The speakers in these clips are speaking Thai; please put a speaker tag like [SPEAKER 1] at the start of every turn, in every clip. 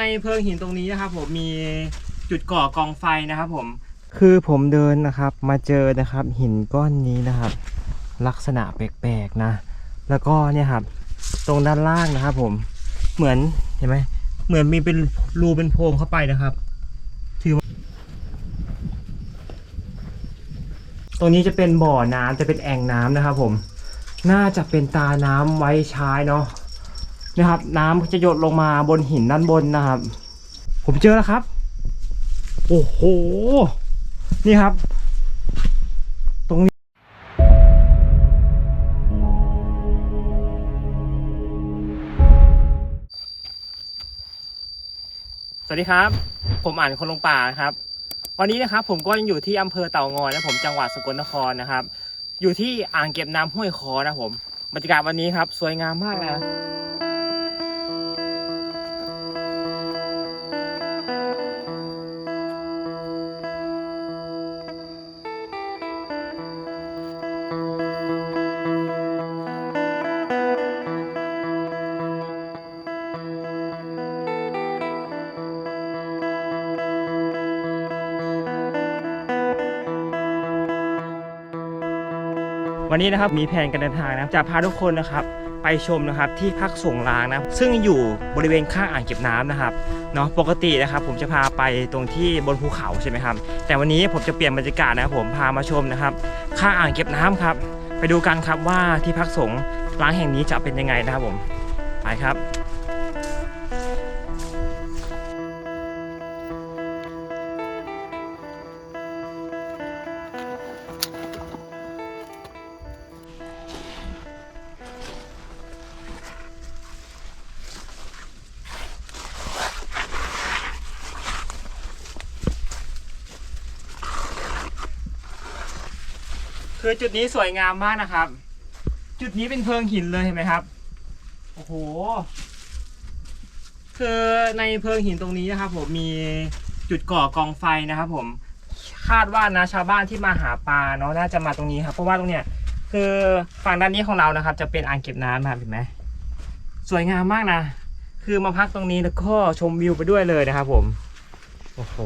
[SPEAKER 1] ในเพิงหินตรงนี้นะครับผมมีจุดก่อกองไฟนะครับผม คือผมเดินนะครับมาเจอนะครับหินก้อนนี้นะครับ ลักษณะแปลกๆนะ แล้วก็เนี่ยครับตรงด้านล่างนะครับ ผมเหมือนเห็นไหมเหมือนมีเป็นรูเป็นโพรงเข้าไปนะครับ ถือว่าตรงนี้จะเป็นบ่อน้ำจะเป็นแอ่งน้ำนะครับ ผม น่าจะเป็นตาน้ำไว้ใช้เนาะ นะครับ น้ำจะหยดลงมาบนหินด้านบนนะครับ ผมเจอแล้วครับ โอ้โห นี่ครับ ตรงนี้สวัสดีครับ ผมอ่านคนลงป่านะครับ วันนี้นะครับผมก็ยังอยู่ที่อำเภอเต่างอยนะผมจังหวัดสกลนครนะครับ อยู่ที่อ่างเก็บน้ำห้วยคอนะผมบรรยากาศวันนี้ครับ สวยงามมากนะ วันนี้นะครับมีแผนการเดินทางนะจะพาทุกคนนะครับไปชมนะครับที่พักส่งร้างนะซึ่งอยู่บริเวณข้างอ่างเก็บน้ำนะครับเนาะปกตินะครับผมจะพาไปตรงที่บนภูเขาใช่ไหมครับแต่วันนี้ผมจะเปลี่ยนบรรยากาศนะครับผมพามาชมนะครับข้างอ่างเก็บน้ำครับ ไปดูกันครับว่าที่พักสงล้างแห่งนี้จะเป็นยังไงนะครับผมไปครับ คือจุดนี้สวยงามมากนะครับ จุดนี้เป็นเพิงหินเลยเห็นไหมครับ โอ้โห คือในเพิงหินตรงนี้นะครับผมมีจุดก่อกองไฟนะครับ ผม คาดว่านะชาวบ้านที่มาหาปลาเนาะน่าจะมาตรงนี้ครับ เพราะว่าตรงเนี้ยคือฝั่งด้านนี้ของเรานะครับ จะเป็นอ่างเก็บน้ำนะครับเห็นไหมสวยงามมากนะ คือมาพักตรงนี้แล้วก็ชมวิวไปด้วยเลยนะครับผม โอ้โห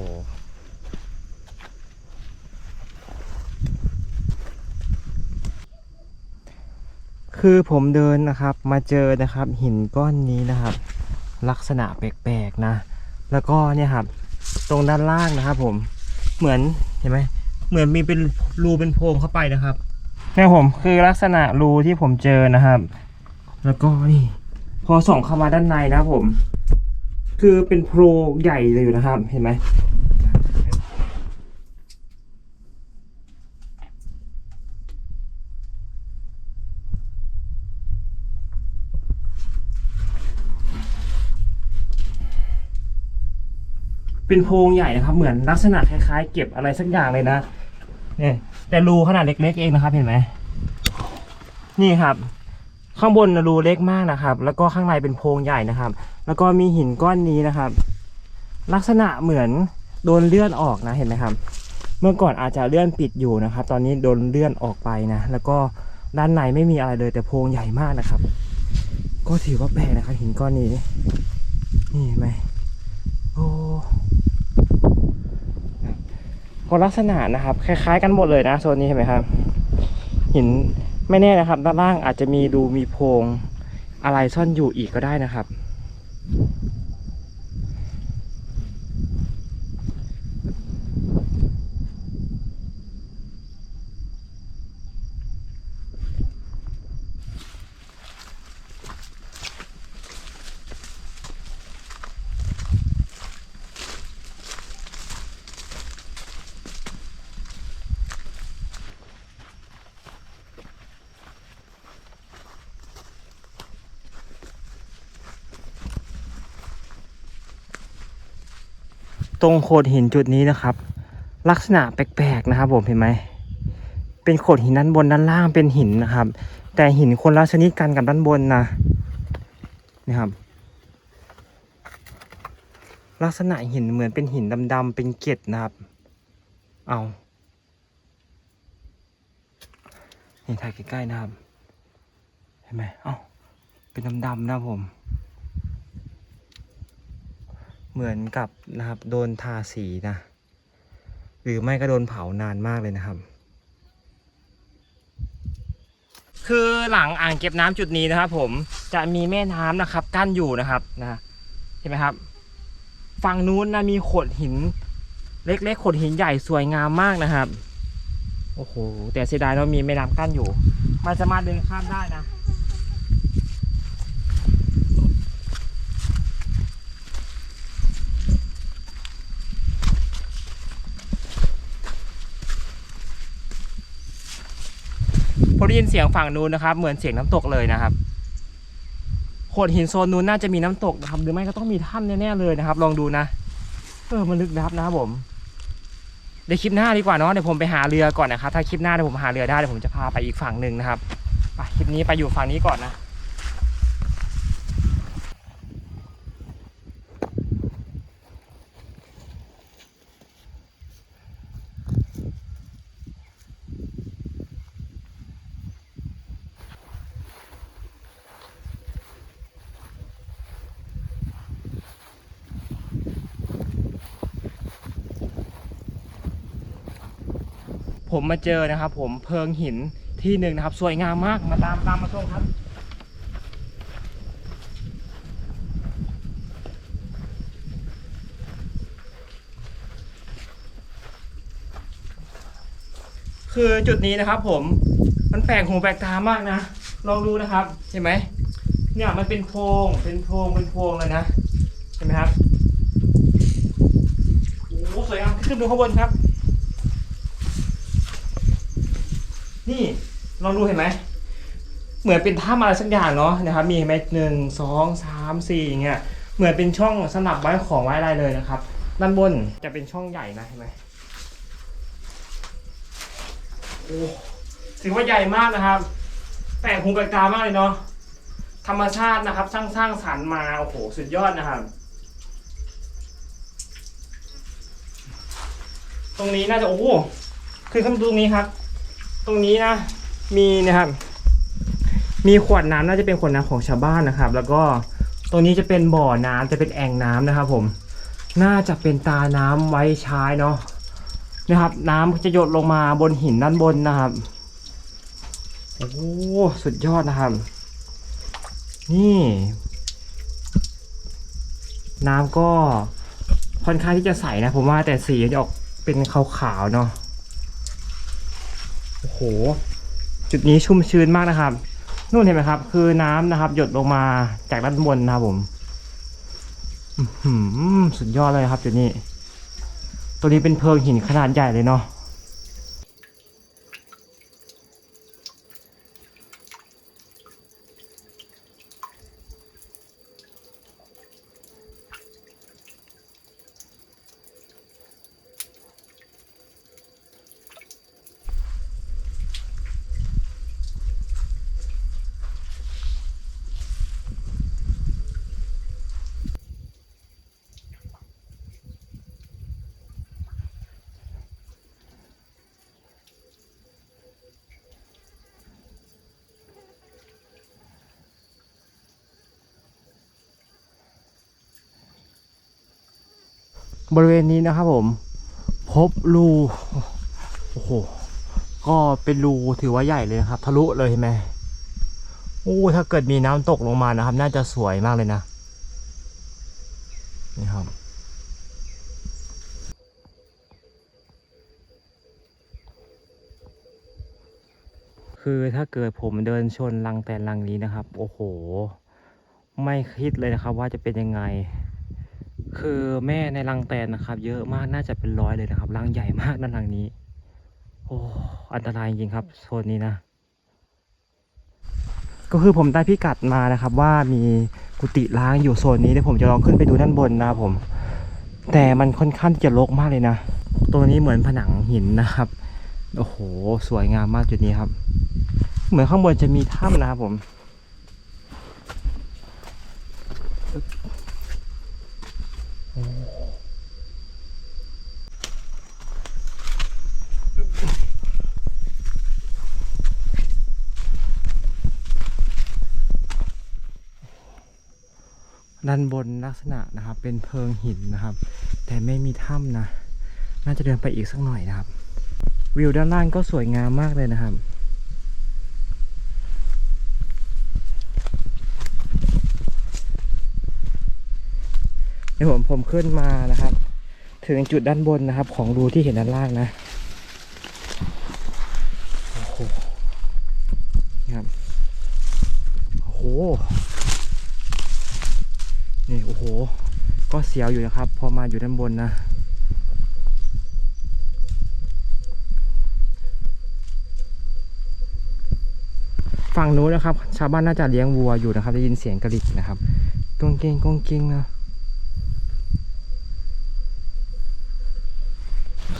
[SPEAKER 1] คือผมเดินนะครับมาเจอนะครับหินก้อนนี้นะครับ ลักษณะแปลกๆนะ แล้วก็เนี่ยครับ ตรงด้านล่างนะครับ ผมเหมือนเห็นไหมเหมือนมีเป็นรูเป็นโพรงเข้าไปนะครับเนี่ยผมคือลักษณะรูที่ผมเจอนะครับ แล้วก็นี่ พอส่องเข้ามาด้านในนะครับผม คือเป็นโพรงใหญ่เลยอยู่นะครับ เห็นไหม เป็นโพรงใหญ่นะครับ เหมือนลักษณะคล้ายๆ เก็บอะไรสักอย่างเลยนะเนี่ยแต่รูขนาดเล็กๆเองนะครับ เห็นไหมนี่ครับ ข้างบนรูเล็กมากนะครับ แล้วก็ข้างในเป็นโพรงใหญ่นะครับ แล้วก็มีหินก้อนนี้นะครับ ลักษณะเหมือนโดนเลื่อนออกนะเห็นไหมครับ เมื่อก่อนอาจจะเลื่อนปิดอยู่นะครับ ตอนนี้โดนเลื่อนออกไปนะ แล้วก็ด้านในไม่มีอะไรเลยแต่โพรงใหญ่มากนะครับ ก็ถือว่าแปลกนะครับหินก้อนนี้ นี่เห็นไหมโอ้ พอลักษณะนะครับ คล้ายๆ กันหมดเลยนะโซนนี้เห็นไหมครับ หินไม่แน่นะครับ ด้านล่างอาจจะมีดูมีโพรงอะไรซ่อนอยู่อีกก็ได้นะครับ ตรงโขดหินจุดนี้นะครับ ลักษณะแปลกๆนะครับ ผมเห็นไหมเป็นโขดหินด้านบนด้านล่างเป็นหินนะครับ แต่หินคนละชนิดกันกับด้านบนนะนี่ครับ ลักษณะหินเหมือนเป็นหินดำๆเป็นเกล็ดนะครับ เอานี่ถ่ายใกล้ๆนะครับ เห็นไหมเอ้าเป็นดำๆนะผม เหมือนกับนะครับโดนทาสีนะ หรือไม่ก็โดนเผานานมากเลยนะครับ คือหลังอ่างเก็บน้ำจุดนี้นะครับ ผมจะมีแม่น้ำนะครับกั้นอยู่นะครับนะเห็นไหมครับ ฝั่งนู้นนะมีโขดหิน เล็กๆโขดหินใหญ่สวยงามมากนะครับโอ้โหแต่เสียดายเรามีแม่น้ำกั้นอยู่ มันสามารถเดินข้ามได้นะ พอได้ยินเสียงฝั่งนู้นนะครับ เหมือนเสียงน้ำตกเลยนะครับโขดหินโซนนู้นน่าจะมีน้ำตกนะครับ หรือไม่ก็ต้องมีถ้ำแน่ๆเลยนะครับ ลองดูนะเออมันลึกลับนะครับผมเดี๋ยวคลิปหน้าดีกว่าเนาะเดี๋ยวผมไปหาเรือก่อนนะครับถ้าคลิปหน้าเดี๋ยวผมหาเรือได้เดี๋ยวผมจะพาไปอีกฝั่งหนึ่งนะครับไปคลิปนี้ไปอยู่ฝั่งนี้ก่อนนะ ผมมาเจอนะครับ ผมเพิงหินที่หนึ่งนะครับ สวยงามมากมาตามตามมาชมครับคือจุดนี้นะครับ ผมมันแปลกหูแปลกตามากนะลองดูนะครับเห็นไหมเนี่ยมันเป็นโพรงเป็นโพรงเป็นโพรงเลยนะเห็นไหมครับโอ้สวยงามขึ้นดูข้างบนครับ นี่ลองดูเห็นไหมเหมือนเป็นถ้ำอะไรสักอย่างเนาะนะครับ มีเห็นไหมหนึ่งสองสามสี่อย่างเงี้ยเหมือนเป็นช่องสำหรับไว้ของไว้อะไรเลยนะครับ ด้านบนจะเป็นช่องใหญ่นะเห็นไหมโอ้ถือว่าใหญ่มากนะครับแปลกหูแปลกตามากเลยเนาะธรรมชาตินะครับ สร้างสร้างสรรค์มาโอ้โหสุดยอดนะครับ ตรงนี้น่าจะโอ้โหคือข้างตรงนี้ครับ ตรงนี้นะ มีนะครับ มีขวดน้ำน่าจะเป็นขวดน้ำของชาวบ้านนะครับ แล้วก็ตรงนี้จะเป็นบ่อน้ำจะเป็นแอ่งน้ำนะครับ ผม น่าจะเป็นตาน้ำไว้ใช้เนาะนะครับ น้ำจะหยดลงมาบนหินด้านบนนะครับโอ้สุดยอดนะครับ นี่ น้ำก็ค่อนข้างที่จะใสนะ ผมว่าแต่สีจะออกเป็นขาวๆเนาะ โอ้โห จุดนี้ชุ่มชื้นมากนะครับ นู่นเห็นไหมครับ คือน้ำนะครับ หยดลงมาจากด้านบนนะครับผมสุดยอดเลยครับจุดนี้ ตัวนี้เป็นเพิงหินขนาดใหญ่เลยเนาะ บริเวณนี้นะครับผม พบรูโอ้โหก็เป็นรูถือว่าใหญ่เลยนะครับ ทะลุเลยเห็นไหมโอ้ถ้าเกิดมีน้ำตกลงมานะครับ น่าจะสวยมากเลยนะนี่ครับคือถ้าเกิดผมเดินชนรังแตนรังนี้นะครับ โอ้โห ไม่คิดเลยนะครับว่าจะเป็นยังไง คือแม่ในรังแตนนะครับ เยอะมากน่าจะเป็นร้อยเลยนะครับรังใหญ่มากนั่นรังนี้ โอ้อันตรายจริงครับโซนนี้นะ ก็คือผมได้พิกัดมานะครับ ว่ามีกุฏิล้างอยู่โซนนี้เดี๋ยวผมจะลองขึ้นไปดูด้านบนนะครับผม แต่มันค่อนข้างที่จะรกมากเลยนะตัวนี้เหมือนผนังหินนะครับโอ้โห สวยงามมากจุดนี้ครับ เหมือนข้างบนจะมีถ้ำนะครับผม ด้านบนลักษณะนะครับ เป็นเพิงหินนะครับ แต่ไม่มีถ้ำนะ น่าจะเดินไปอีกสักหน่อยนะครับ วิวด้านล่างก็สวยงามมากเลยนะครับ เดี๋ยวผมผมขึ้นมานะครับ ถึงจุดด้านบนนะครับ ของรูที่เห็นด้านล่างนะโอ้โหนี่ครับโอ้โหนี่โอ้โห ก็เสียวอยู่นะครับ พอมาอยู่ด้านบนนะฝั่งนู้นนะครับ ชาวบ้านน่าจะเลี้ยงวัวอยู่นะครับ ได้ยินเสียงกระดิกนะครับกงเกงกงเกงนะ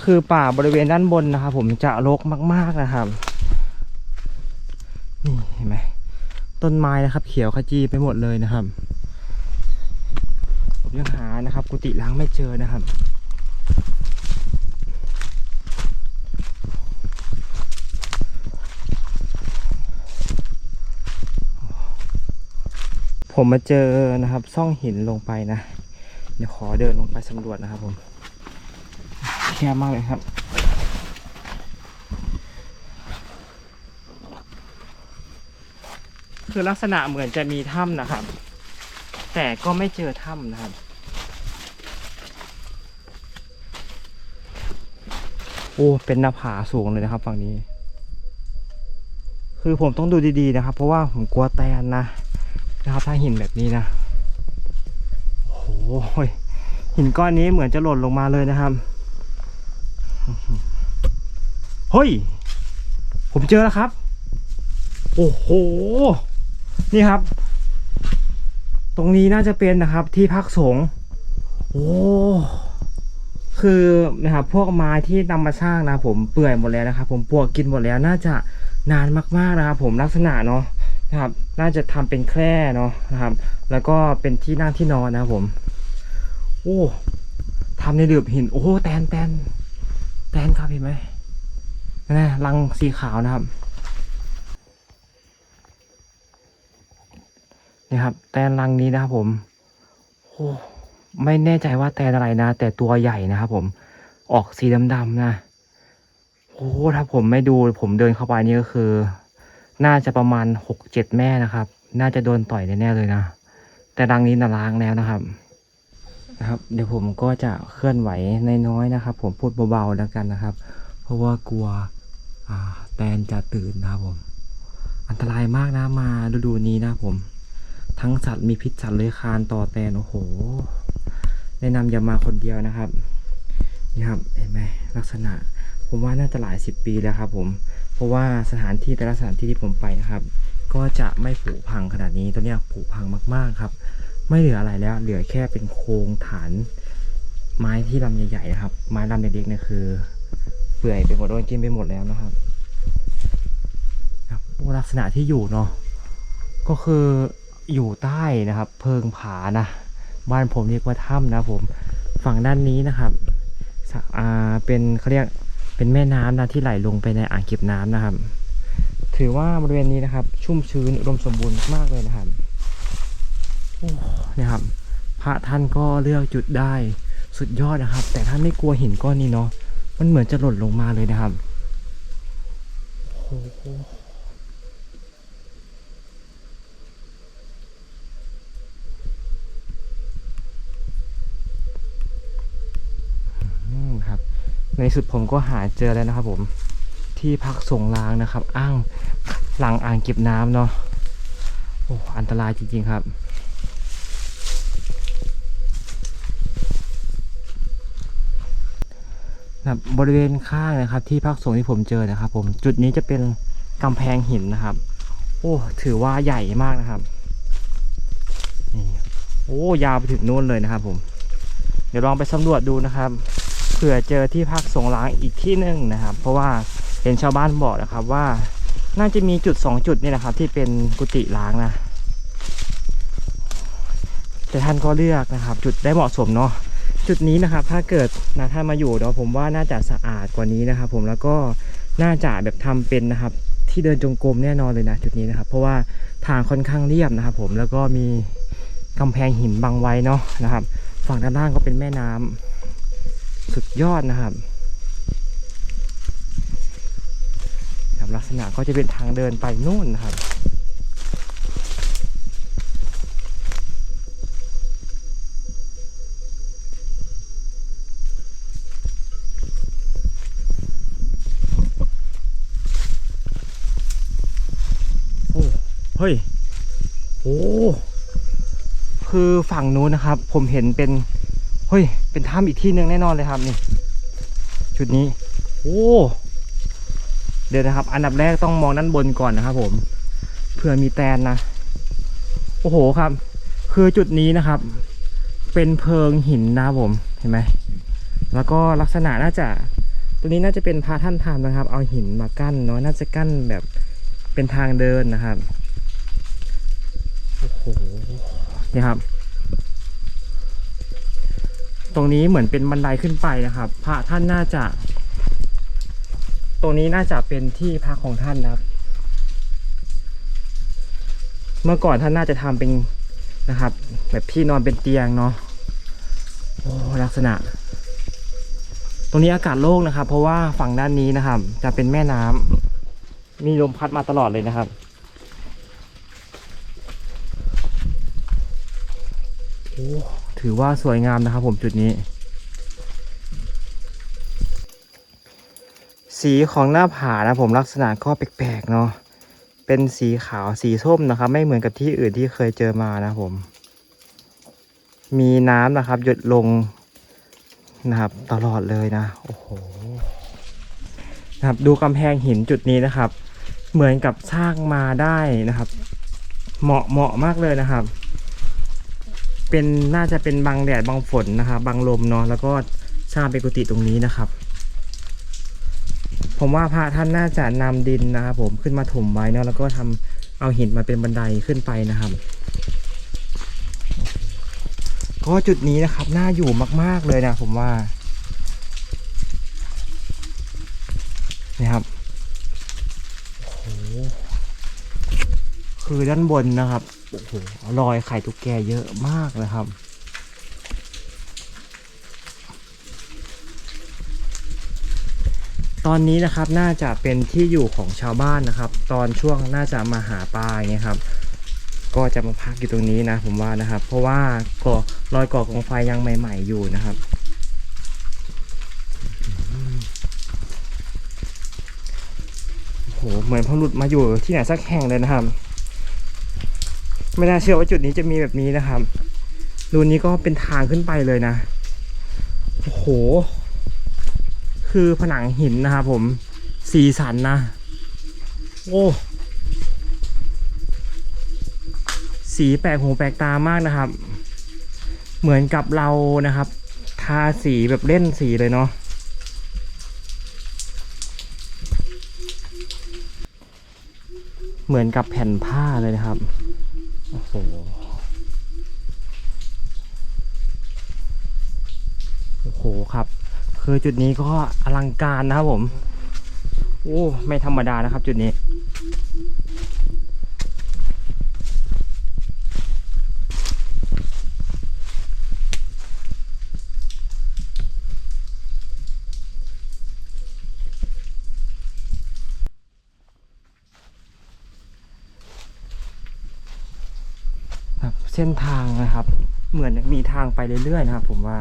[SPEAKER 1] คือป่าบริเวณด้านบนนะครับผมจะรกมาก ๆนะครับนี่เห็นไหมต้นไม้นะครับ เขียวขจีไปหมดเลยนะครับ ผมยังหานะครับ กุฏิล้างไม่เจอนะครับผมมาเจอนะครับ ซ่องหินลงไปนะ เดี๋ยวขอเดินลงไปสำรวจนะครับผม แคบมากเลยครับ คือลักษณะเหมือนจะมีถ้ำนะครับ แต่ก็ไม่เจอถ้ำนะครับ โอ้ เป็นหน้าผาสูงเลยนะครับฝั่งนี้ คือผมต้องดูดีๆนะครับ เพราะว่าผมกลัวแตนนะนะครับ ถ้าหินแบบนี้นะโอ้โหหินก้อนนี้เหมือนจะหล่นลงมาเลยนะครับ เฮ้ย ผมเจอแล้วครับ โอ้โห นี่ครับ ตรงนี้น่าจะเป็นนะครับที่พักสงฆ์โอ้คือนะครับพวกไม้ที่นำมาสร้างนะผมเปื่อยหมดแล้วนะครับ ผมปวกกินหมดแล้วน่าจะนานมากๆนะครับผมลักษณะเนาะนะครับ น่าจะทำเป็นแคร่เนาะนะครับ แล้วก็เป็นที่นั่งที่นอนนะครับผม โอ้ทำในเดือบหิน โอ้แตนแตนแตนครับเห็นไหม นะรังสีขาวนะครับนี่ครับ แตนรังนี้นะครับผมโอ้ไม่แน่ใจว่าแตนอะไรนะ แต่ตัวใหญ่นะครับผมออกสีดำๆนะโอ้ถ้าผมไม่ดูผมเดินเข้าไปนี่ก็คือ น่าจะประมาณหกเจ็ดแม่นะครับ น่าจะโดนต่อยแน่ๆเลยนะ แต่รังนี้น่ะล้างแล้วนะครับนะครับ เดี๋ยวผมก็จะเคลื่อนไหวน้อยๆนะครับ ผมพูดเบาๆแล้วกันนะครับ เพราะว่ากลัวแตนจะตื่นนะครับผม อันตรายมากนะมาฤดูนี้นะผม ทั้งสัตว์มีพิษสัตว์เลื้อยคานต่อแตนโอ้โห แนะนำอย่ามาคนเดียวนะครับ นี่ครับเห็นไหมลักษณะ ผมว่าน่าจะหลายสิบปีแล้วครับ ผม เพราะว่าสถานที่แต่ละสถานที่ที่ผมไปนะครับ ก็จะไม่ผุพังขนาดนี้ตัวเนี้ยผุพังมากๆครับ ไม่เหลืออะไรแล้ว เหลือแค่เป็นโครงฐานไม้ที่ลำใหญ่ๆนะครับ ไม้ลำเล็กๆเนี่ยคือ ปื่อยไปหมดโดนกินไปหมดแล้วนะครับครับลักษณะที่อยู่เนาะก็คืออยู่ใต้นะครับ เพิงผานะ บ้านผมเรียกว่าถ้ำนะผมฝั่งด้านนี้นะครับอ่าเป็นเขาเรียกเป็นแม่น้ำนะที่ไหลลงไปในอ่างเก็บน้ำนะครับ ถือว่าบริเวณนี้นะครับ ชุ่มชื้นอุดมสมบูรณ์มากเลยนะครับโอ้เนี่ยครับ พระท่านก็เลือกจุดได้สุดยอดนะครับ แต่ท่านไม่กลัวหินก้อนนี้เนาะ มันเหมือนจะหล่นลงมาเลยนะครับโอ้โหครับ ในสุดผมก็หาเจอแล้วนะครับผม ที่พักส่งล้างนะครับ อ้างหลังอ่างเก็บน้ำเนาะ โอ้ อันตรายจริงๆครับ นะครับบริเวณข้างนะครับ ที่พักส่งที่ผมเจอนะครับ ผมจุดนี้จะเป็นกำแพงหินนะครับ โอ้ถือว่าใหญ่มากนะครับนี่โอ้ยาวไปถึงนู่นเลยนะครับ ผม เดี๋ยวลองไปสำรวจดูนะครับเผื่อเจอที่พักสงล้างอีกที่หนึ่งนะครับ เพราะว่าเห็นชาวบ้านบอกนะครับว่า น่าจะมีจุดสองจุดนี่นะครับ ที่เป็นกุฏิล้างนะแต่ท่านก็เลือกนะครับ จุดได้เหมาะสมเนาะ จุดนี้นะครับ ถ้าเกิดนะท่านมาอยู่เนาะผมว่าน่าจะสะอาดกว่านี้นะครับ ผมแล้วก็น่าจะแบบทำเป็นนะครับ ที่เดินจงกรมแน่นอนเลยนะ จุดนี้นะครับ เพราะว่าทางค่อนข้างเรียบนะครับ ผมแล้วก็มีกำแพงหินบังไว้เนาะนะครับ ฝั่งด้านล่างก็เป็นแม่น้ำสุดยอดนะครับลักษณะก็จะเป็นทางเดินไปนู่นนะครับ โอ้ เฮ้ยโอ้คือฝั่งนู้นนะครับ ผมเห็นเป็นเฮ้ยเป็นถ้ำอีกที่หนึ่งแน่นอนเลยครับนี่จุดนี้โอ้เดี๋ยวนะครับ อันดับแรกต้องมองด้านบนก่อนนะครับ ผมเผื่อมีแตนนะโอ้โหครับ คือจุดนี้นะครับ เป็นเพิงหินนะครับผมเห็นไหมแล้วก็ลักษณะน่าจะตัวนี้น่าจะเป็นพาท่านทำนะครับ เอาหินมากั้นเนาะน่าจะกั้นแบบเป็นทางเดินนะครับ โอ้โห นี่ครับ ตรงนี้เหมือนเป็นบันไดขึ้นไปนะครับ พระท่านน่าจะ ตรงนี้น่าจะเป็นที่พักของท่านนะครับ เมื่อก่อนท่านน่าจะทำเป็นนะครับ แบบที่นอนเป็นเตียงเนาะโอ้ลักษณะ ตรงนี้อากาศโล่งนะครับ เพราะว่าฝั่งด้านนี้นะครับ จะเป็นแม่น้ำมีลมพัดมาตลอดเลยนะครับ โอ้ ถือว่าสวยงามนะครับผมจุดนี้ สีของหน้าผานะผมลักษณะก็แปลกๆเนาะเป็นสีขาวสีส้มนะครับ ไม่เหมือนกับที่อื่นที่เคยเจอมานะผม มีน้ำนะครับ หยดลงนะครับ ตลอดเลยนะโอ้โหนะครับ ดูกำแพงหินจุดนี้นะครับ เหมือนกับสร้างมาได้นะครับ เหมาะเหมาะมากเลยนะครับ เป็นน่าจะเป็นบังแดดบังฝนนะครับบังลมเนาะแล้วก็สร้าเปกุฏิตรงนี้นะครับ ผมว่าพระท่านน่าจะนำดินนะครับผมขึ้นมาถมไว้เนาะแล้วก็ทำเอาหินมาเป็นบันไดขึ้นไปนะครับ ก็จุดนี้นะครับน่าอยู่มาก ๆเลยนะผมว่านี่ครับโอ้โหคือด้านบนนะครับ โอ้โหรอยไข่ตุ๊กแกเยอะมากเลยครับ ตอนนี้นะครับน่าจะเป็นที่อยู่ของชาวบ้านนะครับ ตอนช่วงน่าจะมาหาปลาอย่างเงี้ยครับ ก็จะมาพักอยู่ตรงนี้นะ ผมว่านะครับ เพราะว่าก่อรอยก่อกองไฟยังใหม่ ๆ อยู่นะครับโอ้โหเหมือนพอหลุดมาอยู่ที่ไหนสักแห่งเลยนะครับ ไม่น่าเชื่อว่าจุดนี้จะมีแบบนี้นะครับดูนี้ก็เป็นทางขึ้นไปเลยนะ โอ้โห คือผนังหินนะครับผม สีสันนะ โอ้ สีแปลกหูแปลกตามากนะครับ เหมือนกับเรานะครับ ทาสีแบบเล่นสีเลยเนาะเหมือนกับแผ่นผ้าเลยนะครับ โอ้โห โอ้โหครับ คือจุดนี้ก็อลังการนะครับผม โอ้ไม่ธรรมดานะครับจุดนี้ครับเส้นทางนะครับ เหมือนมีทางไปเรื่อยๆนะครับ ผมว่า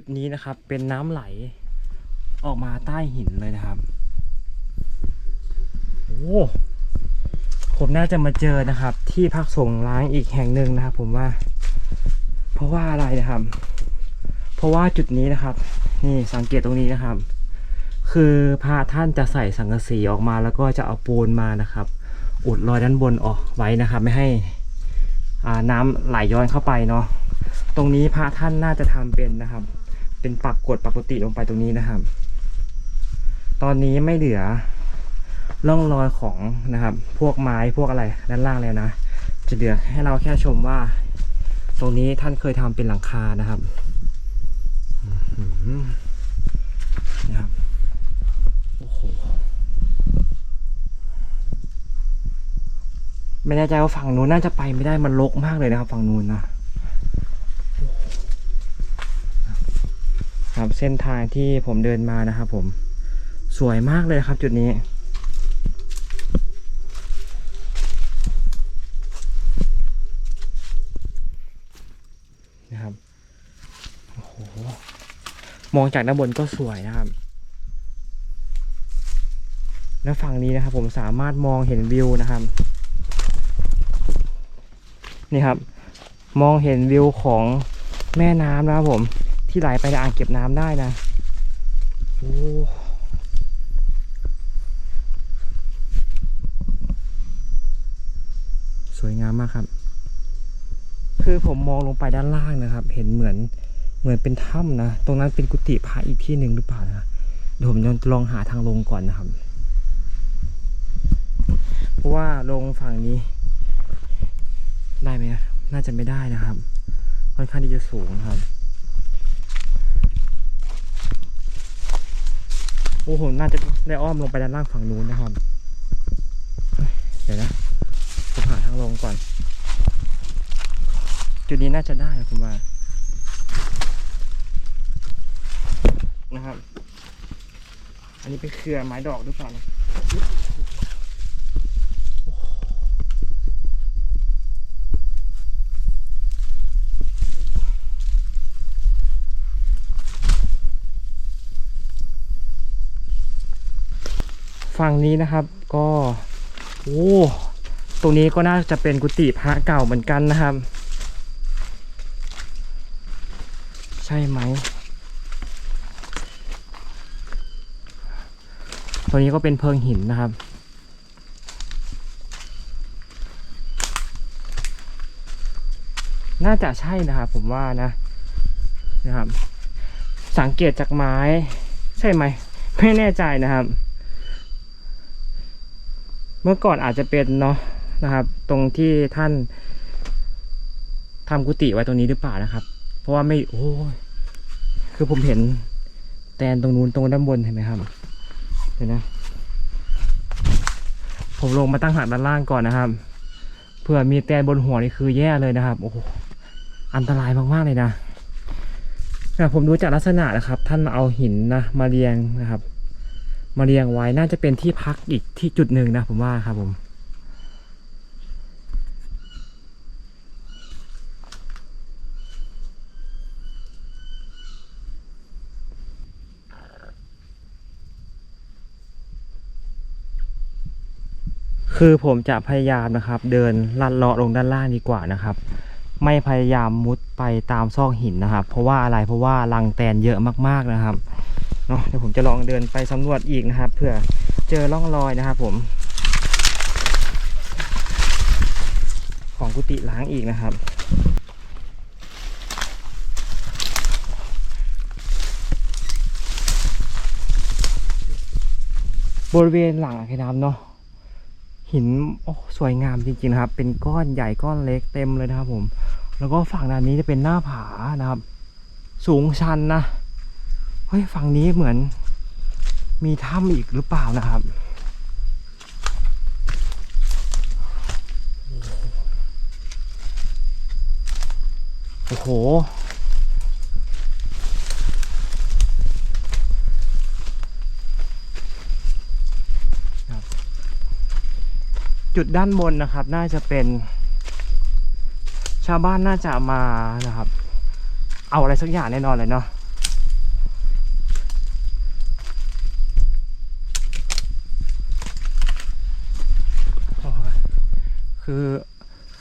[SPEAKER 1] จุดนี้นะครับ เป็นน้ำไหลออกมาใต้หินเลยนะครับ โอ้ผมน่าจะมาเจอนะครับ ที่พักสงล้างอีกแห่งหนึ่งนะครับ ผมว่า เพราะว่าอะไรนะครับ เพราะว่าจุดนี้นะครับ นี่สังเกตตรงนี้นะครับ คือพระท่านจะใส่สังกะสีออกมาแล้วก็จะเอาปูนมานะครับ อุดรอยด้านบนออกไว้นะครับ ไม่ให้น้ำไหลย้อนเข้าไปเนาะตรงนี้พระท่านน่าจะทำเป็นนะครับ เป็นปักกดปกติลงไปตรงนี้นะครับ ตอนนี้ไม่เหลือร่องรอยของนะครับ พวกไม้พวกอะไรด้านล่างแล้วนะ จะเหลือให้เราแค่ชมว่า ตรงนี้ท่านเคยทำเป็นหลังคานะครับนะครับโอ้โหไม่แน่ใจว่าฝั่งนู้นน่าจะไปไม่ได้มันรกมากเลยนะครับ ฝั่งนู้นนะ ครับ เส้นทางที่ผมเดินมานะครับ ผมสวยมากเลยครับ จุดนี้นะครับโอ้โหมองจากด้านบนก็สวยนะครับ แล้วฝั่งนี้นะครับ ผมสามารถมองเห็นวิวนะครับ นี่ครับ มองเห็นวิวของแม่น้ำนะครับผม ที่ไหลไปในอ่างเก็บน้ำได้นะโอ้สวยงามมากครับ คือผมมองลงไปด้านล่างนะครับ เห็นเหมือนเหมือนเป็นถ้ำนะ ตรงนั้นเป็นกุฏิพระอีกที่หนึ่งหรือเปล่านะเดี๋ยวผมจะลองหาทางลงก่อนนะครับ เพราะว่าลงฝั่งนี้ ได้ไหมนะน่าจะไม่ได้นะครับ ค่อนข้างที่จะสูงครับ อ้โห น่าจะได้อ้อมลงไปด้านล่างฝั่งนู้นนะครับเฮ้ยเดี๋ยวนะผมหาทางลงก่อน จุดนี้น่าจะได้ผมว่า นะครับ อันนี้เป็นเครือไม้ดอกหรือเปล่า ฝั่งนี้นะครับ ก็โอ้ตรงนี้ก็น่าจะเป็นกุฏิพระเก่าเหมือนกันนะครับ ใช่ไหมตัวนี้ก็เป็นเพิงหินนะครับน่าจะใช่นะครับผมว่านะนะครับ สังเกตจากไม้ ใช่ไหม ไม่แน่ใจนะครับ เมื่อก่อนอาจจะเป็นเนาะนะครับ ตรงที่ท่านทำกุฏิไว้ตรงนี้หรือเปล่านะครับ เพราะว่าไม่โอ้ยคือผมเห็นแตนตรงนู้นตรงด้านบนเห็นไหมครับเดี๋ยวนะ ผมลงมาตั้งหากด้านล่างก่อนนะครับเผื่อมีแตนบนหัวนี่คือแย่เลยนะครับ โอ้อันตรายมากๆเลยนะแตผมดูจากลักษณะนะครับ ท่านเอาหินนะมาเรียงนะครับ มาเรียงไว้น่าจะเป็นที่พักอีกที่จุดหนึ่งนะผมว่าครับผมคือผมจะพยายามนะครับเดินลัดเลาะลงด้านล่างดีกว่านะครับ ไม่พยายามมุดไปตามซอกหินนะครับ เพราะว่าอะไรเพราะว่ารังแตนเยอะมากๆนะครับ เนาะเดี๋ยวผมจะลองเดินไปสำรวจอีกนะครับเพื่อเจอร่องรอยนะครับผม ของกุฏิล้างอีกนะครับบริเวณหลังอ่างเก็บน้ำเนาะหินโอ้สวยงามจริงๆนะครับ เป็นก้อนใหญ่ก้อนเล็กเต็มเลยนะครับผม แล้วก็ฝั่งด้านนี้จะเป็นหน้าผานะครับ สูงชันนะ เฮ้ยฝั่งนี้เหมือน มีถ้ำอีกหรือเปล่านะครับโอ้โห จุดด้านบนนะครับ น่าจะเป็น ชาวบ้านน่าจะมานะครับ เอาอะไรสักอย่างแน่นอนเลยเนาะโอ้ย คือ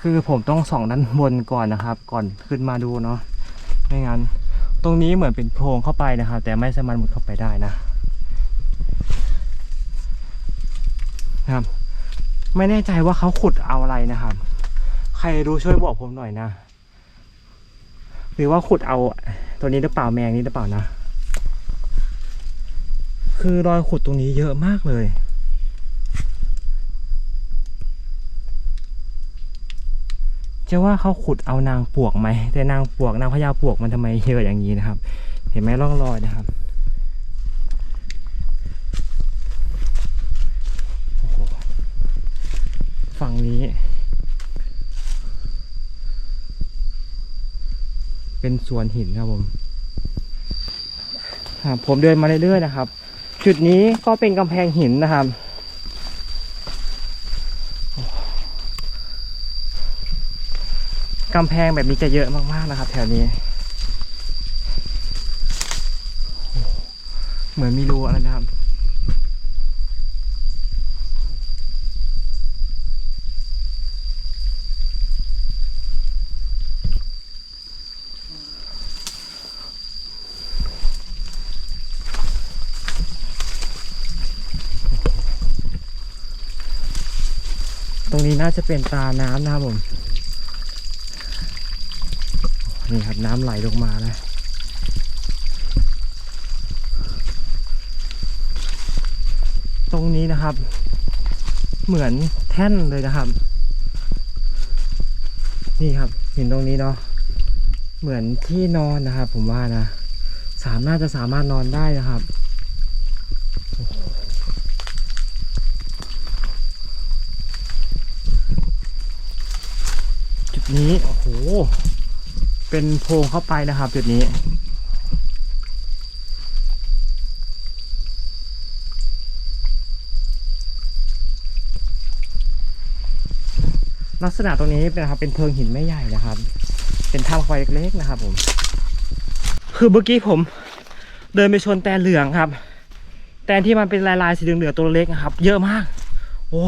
[SPEAKER 1] คือผมต้องส่องด้านบนก่อนนะครับ ก่อนขึ้นมาดูเนาะไม่งั้น ตรงนี้เหมือนเป็นโพรงเข้าไปนะครับ แต่ไม่สามารถมุดเข้าไปได้นะนะครับ ไม่แน่ใจว่าเขาขุดเอาอะไรนะครับ ใครรู้ช่วยบอกผมหน่อยนะหรือว่าขุดเอาตัวนี้หรือเปล่าแมงนี้หรือเปล่านะ คือรอยขุดตรงนี้เยอะมากเลย จะว่าเขาขุดเอานางปวกไหมแต่นางปวกนางพญาปวกมันทำไมเยอะอย่างนี้นะครับ เห็นไหมร่องรอยนะครับฝั่งนี้ เป็นสวนหินครับผมผมเดินมาเรื่อยๆนะครับ จุดนี้ก็เป็นกำแพงหินนะครับ กำแพงแบบนี้จะเยอะมากๆนะครับแถวนี้ เหมือนมีรูอะไรนะครับตรงนี้น่าจะเป็นตาน้ำนะครับผม นี่ครับน้ำไหลลงมานะ ตรงนี้นะครับ เหมือนแท่นเลยนะครับ นี่ครับเห็นตรงนี้เนาะเหมือนที่นอนนะครับ ผมว่านะสามารถจะสามารถนอนได้นะครับจุดนี้โอ้โห เป็นโพรงเข้าไปนะครับจุดนี้ ลักษณะตรงนี้เป็นะครับเป็นเพิงหินไม่ใหญ่นะครับ เป็นถ้ำไฟเล็กๆนะครับ ผม คือเมื่อกี้ผมเดินไปชนแตนเหลืองครับ แตนที่มันเป็นลายๆสีเหลืองๆตัวเล็กนะครับ เยอะมาก โอ้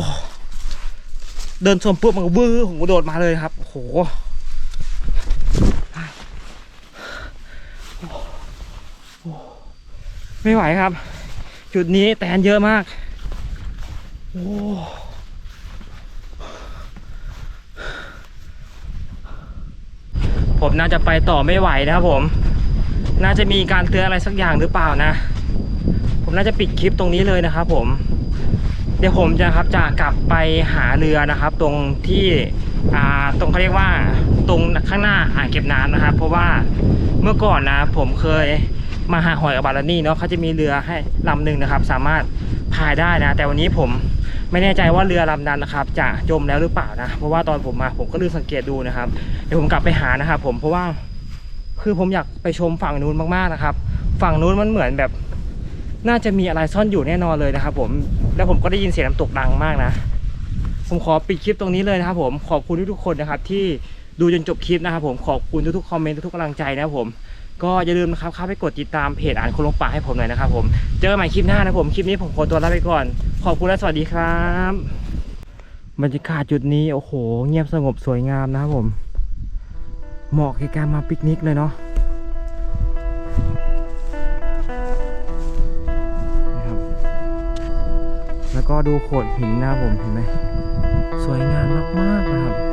[SPEAKER 1] เดินชนปุ๊บมันก็วื้อผมก็โดดมาเลยครับโอ้โห ไม่ไหวครับ จุดนี้แตนเยอะมาก โอ้ผมน่าจะไปต่อไม่ไหวนะครับผม น่าจะมีการเตือนอะไรสักอย่างหรือเปล่านะ ผมน่าจะปิดคลิปตรงนี้เลยนะครับ ผม เดี๋ยวผมจะครับจะกลับไปหาเรือนะครับ ตรงที่อ่าตรงเขาเรียกว่าตรงข้างหน้าอ่างเก็บน้ำนะครับ เพราะว่าเมื่อก่อนนะผมเคย มาหาหอยกับบาลานี่เนาะเขาจะมีเรือให้ลำหนึ่งนะครับ สามารถพายได้นะ แต่วันนี้ผมไม่แน่ใจว่าเรือลำนั้นนะครับ จะจมแล้วหรือเปล่านะ เพราะว่าตอนผมมาผมก็ลืมสังเกตดูนะครับ เดี๋ยวผมกลับไปหานะครับผมเพราะว่าคือผมอยากไปชมฝั่งนู้นมากๆนะครับ ฝั่งนู้นมันเหมือนแบบ น่าจะมีอะไรซ่อนอยู่แน่นอนเลยนะครับ ผมแล้วผมก็ได้ยินเสียงน้ำตกดังมากนะผมขอปิดคลิปตรงนี้เลยนะครับ ผมขอบคุณทุกๆคนนะครับ ที่ดูจนจบคลิปนะครับ ผมขอบคุณทุกๆคอมเมนต์ทุกๆกำลังใจนะครับผม ก็อย่าลืมนะครับเข้าไปกดติดตามเพจอ่านคนลงป่าให้ผมหน่อยนะครับผมเจอกันใหม่คลิปหน้านะผมคลิปนี้ผมขอตัวลาไปก่อน ขอบคุณและสวัสดีครับบรรยากาศจุดนี้โอ้โห เงียบสงบสวยงามนะครับผมเหมาะกับการมาปิกนิกเลยเนาะนะครับแล้วก็ดูโขดหินนะครับผมเห็นไหมสวยงามมากๆนะครับ